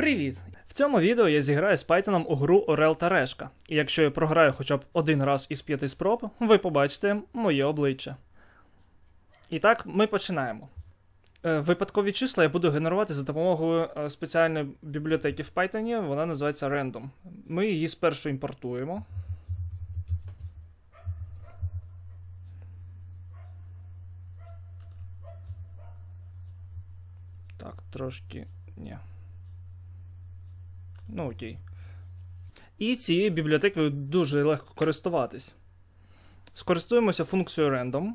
Привіт! В цьому відео я зіграю з Python у гру Орел та Решка. І якщо я програю хоча б один раз із п'яти спроб, ви побачите моє обличчя. І так, ми починаємо. Е, Випадкові числа я буду генерувати за допомогою е, спеціальної бібліотеки в Python, вона називається Random. Ми її спершу імпортуємо. Так, трошки. Ні. Ну, окей. І цією бібліотекою дуже легко користуватись. Скористуємося функцією random.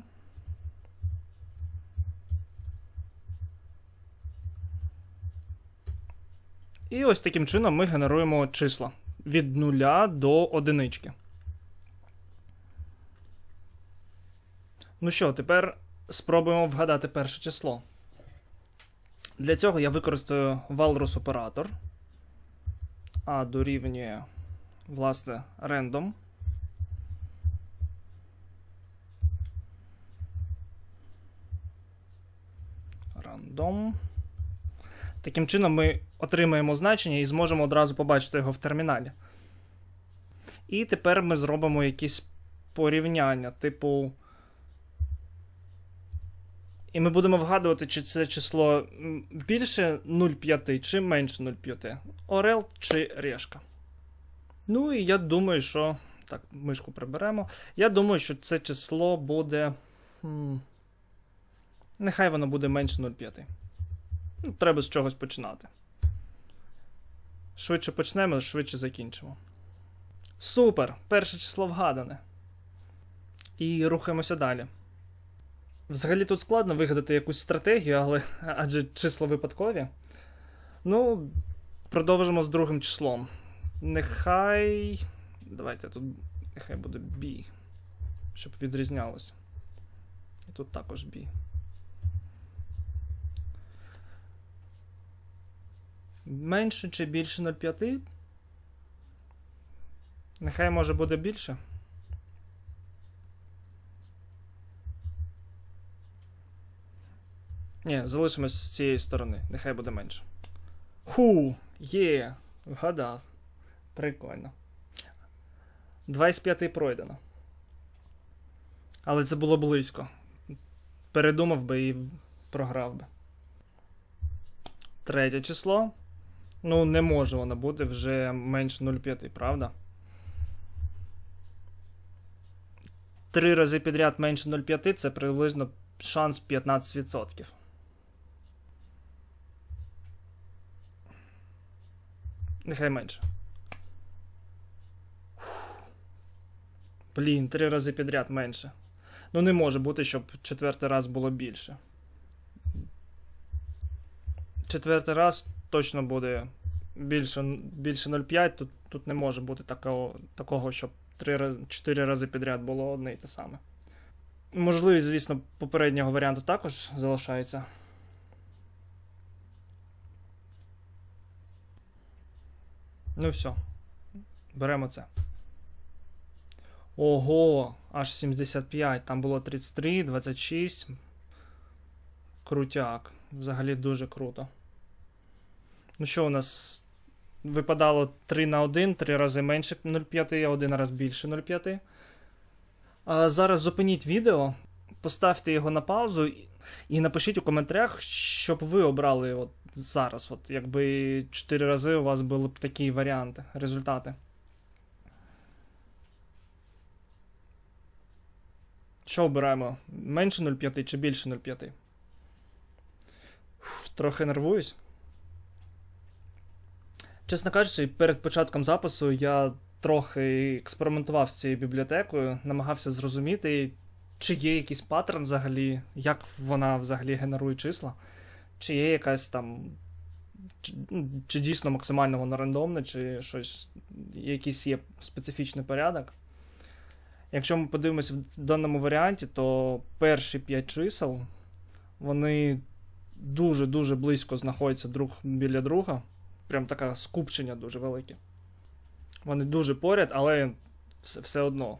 І ось таким чином ми генеруємо числа від 0 до одинички. Ну що, тепер спробуємо вгадати перше число. Для цього я використаю Walrus оператор. А дорівнює, власне, random. Random. Таким чином ми отримаємо значення і зможемо одразу побачити його в терміналі. І тепер ми зробимо якісь порівняння, типу. І ми будемо вгадувати, чи це число більше 0,5 чи менше 0,5. Орел чи решка. Ну і я думаю, що. Так, мишку приберемо. Я думаю, що це число буде. Нехай воно буде менше 0,5. Ну, треба з чогось починати. Швидше почнемо, швидше закінчимо. Супер! Перше число вгадане. І рухаємося далі. Взагалі тут складно вигадати якусь стратегію, але адже числа випадкові. Ну, продовжимо з другим числом. Нехай. Давайте тут. Нехай буде B. Щоб відрізнялося. І тут також B. Менше чи більше 0,5? Нехай може буде більше. Ні, залишимось з цієї сторони. Нехай буде менше. Ху! Є! Вгадав. Прикольно. 25 пройдено. Але це було близько. Передумав би і програв би. Третє число. Ну, не може воно бути вже менше 0,5, правда? Три рази підряд менше 0,5 це приблизно шанс 15%. Нехай менше. Блін, три рази підряд менше. Ну, не може бути, щоб четвертий раз було більше. Четвертий раз точно буде більше, більше 0,5. Тут, тут не може бути такого, такого щоб 3, 4 рази підряд було одне і те саме. Можливість, звісно, попереднього варіанту також залишається. Ну все. Беремо це. Ого, аж 75. Там було 33, 26. Крутяк. Взагалі дуже круто. Ну що, у нас випадало 3 на 1, 3 рази менше 0,5, а один раз більше 0,5. А зараз зупиніть відео, поставте його на паузу і- напишіть у коментарях, щоб ви обрали от зараз, от якби 4 рази у вас були б такі варіанти, результати. Що обираємо? Менше 0,5 чи більше 0,5? Трохи нервуюсь. Чесно кажучи, перед початком запису я трохи експериментував з цією бібліотекою, намагався зрозуміти, чи є якийсь паттерн взагалі, як вона взагалі генерує числа, чи є якась там. Чи, ну, чи дійсно максимально воно рандомне, чи щось, якийсь є специфічний порядок. Якщо ми подивимося в даному варіанті, то перші 5 чисел вони дуже-дуже близько знаходяться друг біля друга. Прям таке скупчення дуже велике. Вони дуже поряд, але все, все одно.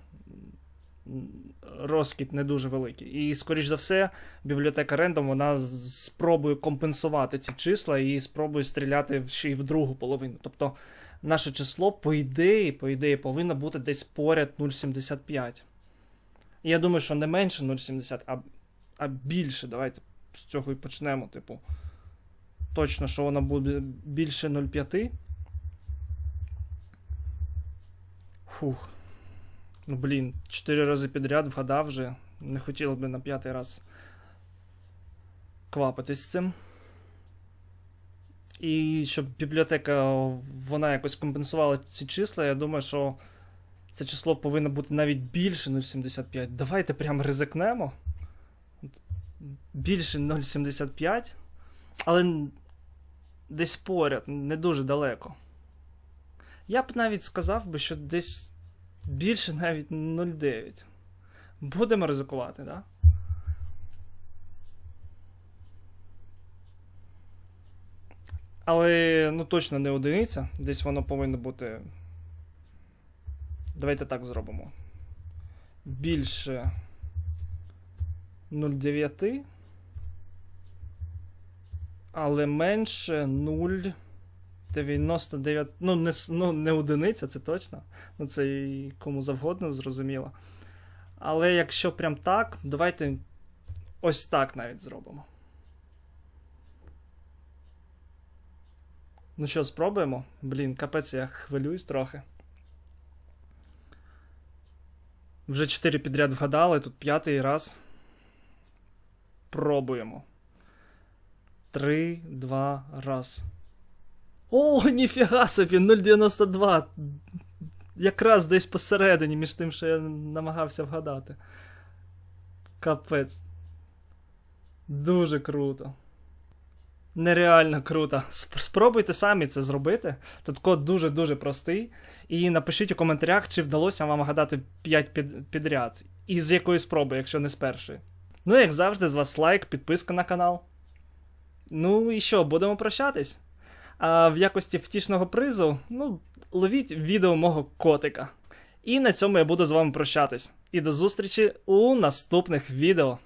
Розкіт не дуже великий. І, скоріш за все, бібліотека Random вона спробує компенсувати ці числа і спробує стріляти ще й в другу половину. Тобто наше число, по ідеї, по ідеї, повинно бути десь поряд 0,75. Я думаю, що не менше 0,70, а, а більше. Давайте з цього і почнемо. Типу, точно, що воно буде більше 0,5. Фух. Ну, блін, 4 рази підряд вгадав вже. Не хотіло би на п'ятий раз квапитись з цим. І щоб бібліотека вона якось компенсувала ці числа, я думаю, що це число повинно бути навіть більше 0,75. Давайте прям ризикнемо. Більше 0,75. Але десь поряд, не дуже далеко. Я б навіть сказав би, що десь більше навіть 0,9. Будемо ризикувати, так? Да? Але ну точно не одиниця. Десь воно повинно бути. Давайте так зробимо. Більше 0,9. Але менше 0,99. Ну, не, ну, не одиниця, це точно. Ну, це і кому завгодно, зрозуміло. Але якщо прям так, давайте ось так навіть зробимо. Ну що, спробуємо? Блін, капець, я хвилююсь трохи. Вже 4 підряд вгадали, тут п'ятий раз. Пробуємо. 3, 2, раз. О, ніфіга собі, 0,92. Якраз десь посередині між тим, що я намагався вгадати. Капець. Дуже круто. Нереально круто. Спробуйте самі це зробити. Тут код дуже-дуже простий. І напишіть у коментарях, чи вдалося вам гадати 5 під, підряд. І з якої спроби, якщо не з першої. Ну, як завжди, з вас лайк, підписка на канал. Ну і що, будемо прощатись? А в якості втішного призу, ну, ловіть відео мого котика. І на цьому я буду з вами прощатись. І до зустрічі у наступних відео.